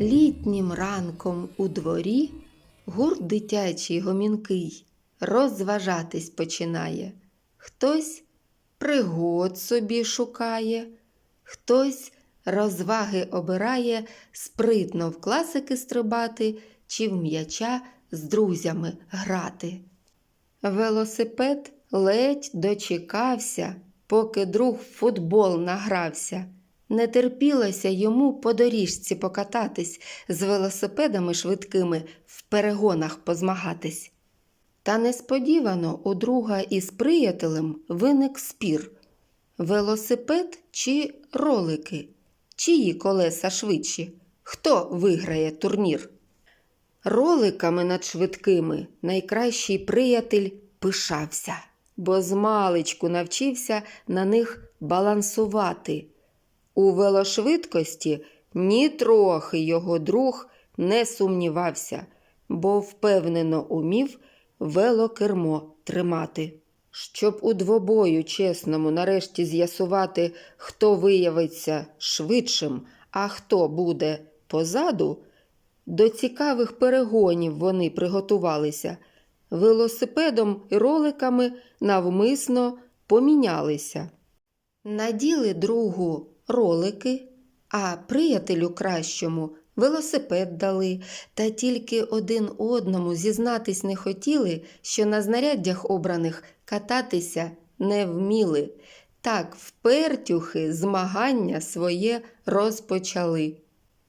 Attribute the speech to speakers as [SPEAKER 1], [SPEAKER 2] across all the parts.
[SPEAKER 1] Літнім ранком у дворі гурт дитячий гомінкий розважатись починає. Хтось пригод собі шукає, хтось розваги обирає спритно в класики стрибати чи в м'яча з друзями грати. Велосипед ледь дочекався, поки друг в футбол награвся. Не терпілося йому по доріжці покататись, з велосипедами швидкими в перегонах позмагатись. Та несподівано у друга із приятелем виник спір велосипед чи ролики, чиї колеса швидші, хто виграє турнір. Роликами над швидкими найкращий приятель пишався, бо змалечку навчився на них балансувати. У велошвидкості нітрохи його друг не сумнівався, бо впевнено умів велокермо тримати. Щоб у двобою чесному нарешті з'ясувати, хто виявиться швидшим, а хто буде позаду, до цікавих перегонів вони приготувалися. Велосипедом і роликами навмисно помінялися. Наділи другу ролики, а приятелю кращому велосипед дали, та тільки один одному зізнатись не хотіли, що на знаряддях обраних кататися не вміли. Так впертюхи змагання своє розпочали.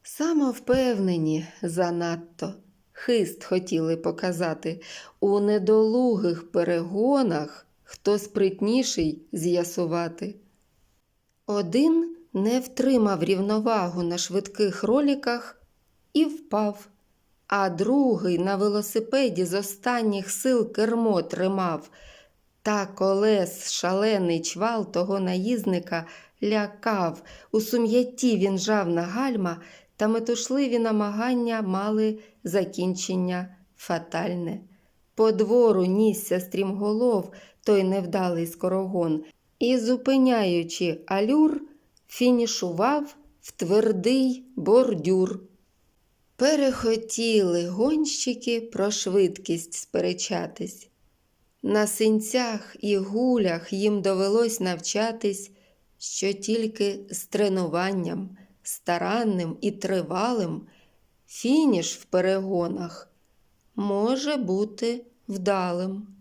[SPEAKER 1] Самовпевнені занадто. Хист хотіли показати. У недолугих перегонах хто спритніший з'ясувати. Один не втримав рівновагу на швидких роліках і впав, а другий на велосипеді з останніх сил кермо тримав. Та колес шалений чвал того наїзника лякав. У сум'ятті він жав на гальма, та метушливі намагання мали закінчення фатальне. По двору нісся стрімголов той невдалий скорогон, і, зупиняючи алюр, фінішував в твердий бордюр. Перехотіли гонщики про швидкість сперечатись. На синцях і гулях їм довелось навчатись, що тільки з тренуванням, старанним і тривалим, фініш в перегонах може бути вдалим.